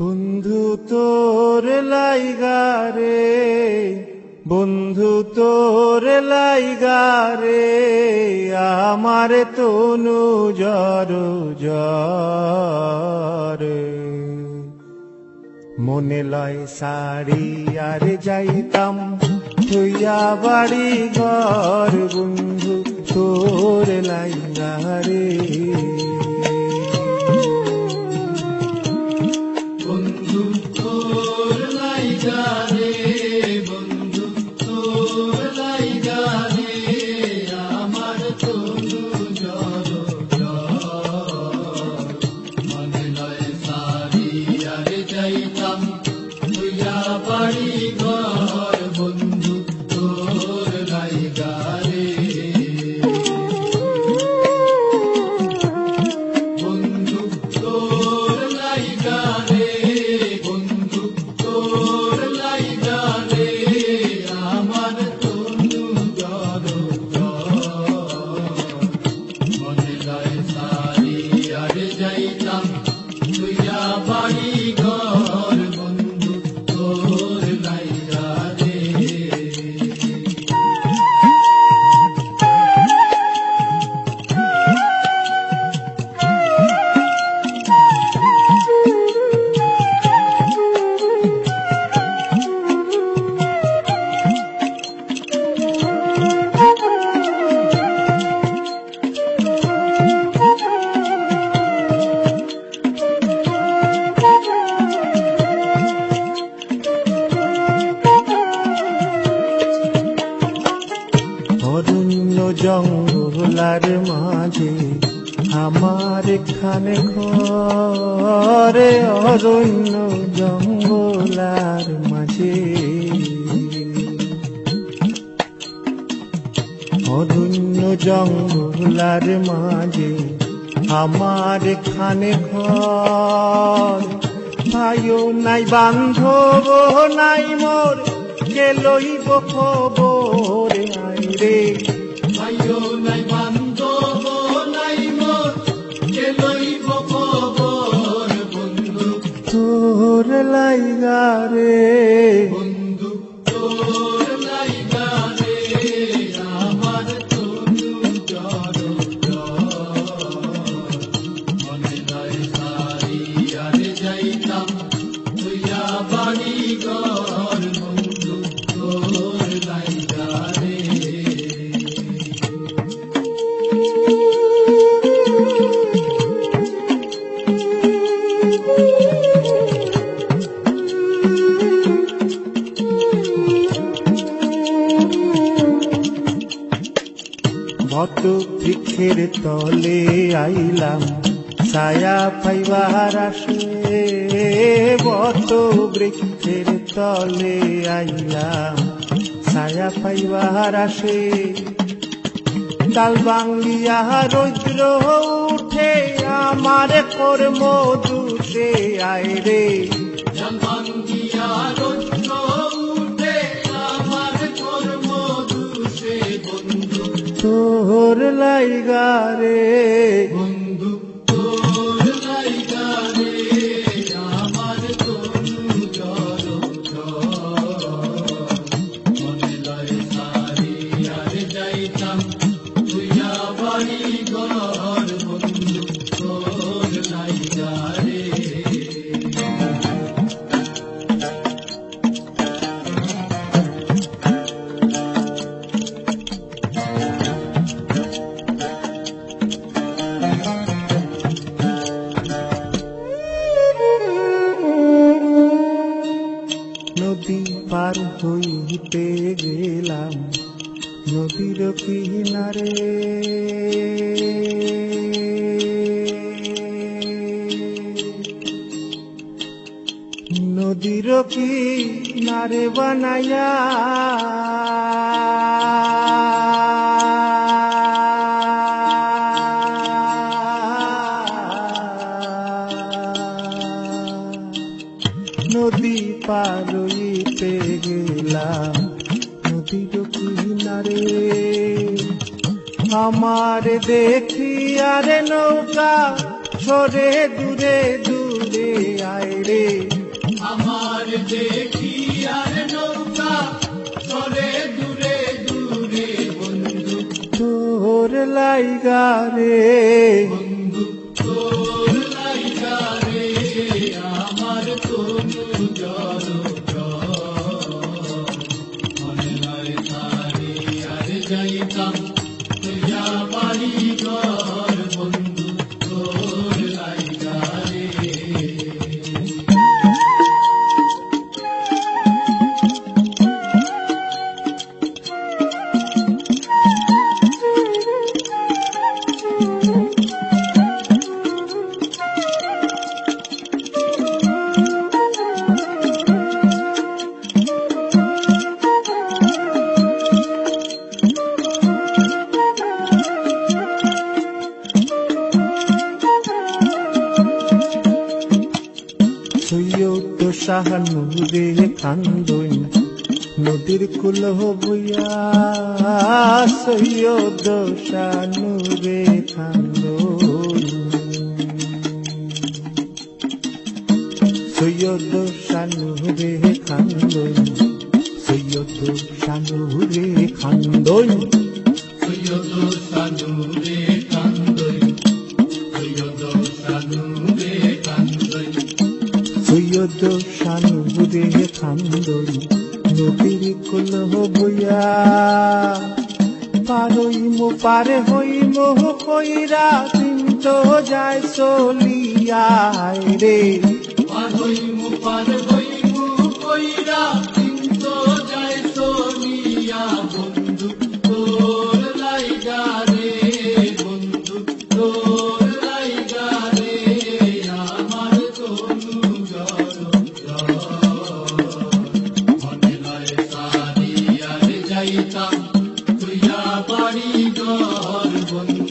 বন্ধু তোর লাইগারে বন্ধু তোর লাইগারে আমার তনু জর জরে। মনে লয় শাড়ি আর যাইতাম তুইয়া বাড়ি ঘর, বন্ধু তোর লাইগারে বাড়ি ঘর এখানে ঘরে অরণ্য জঙ্গলার মাঝে। অরণ্য জঙ্গলার মাঝে আমার এখানে ঘর। নাই বান্ধব নাই, মোর। কে লইব খবর আই তোর লাইগা রে বৃক্ষের তলে আইলাম। ছায়া পাইবার আসে বট বৃক্ষের তলে আইলাম। ছায়া পাইবার আসে, ডাল বাঙ্গিয়া রৌদ্র উঠে আমার কর্ম দুষে আয় রে। জন্মাঙ্গিয়া রুদ্র তোর লাইগা রে নদীর কিনারে বানায়া? নদী পার হইতে গেলাম। নদীর কিনারে আমার দেখি আরে নৌকা সরে দূরে দূরে আয় রে। আমার দেখি আর নৌকা চলে দূরে দূরে বন্ধু। তোর লাইগা রে। সৈয়দ শাহানুরে খান্দই নদীর কুল বইয়া সৈয়দ শাহানুরে খান্দই সৈয়দ শানুরে খান্দই সৈয়দ শানুরে খান্দই সৈয়দ সানুরে কান্দই সৈয়দ সানুরে কান্দই সৈয়দ শানুরে খান্দই নদীর কইরা কিন্তু যায় চলিয়ায় রে কইরা যায় সোনিয়া বন্ধু, তোর লাইগা রে, বন্ধু, তোর সুন্দর বন্ধু।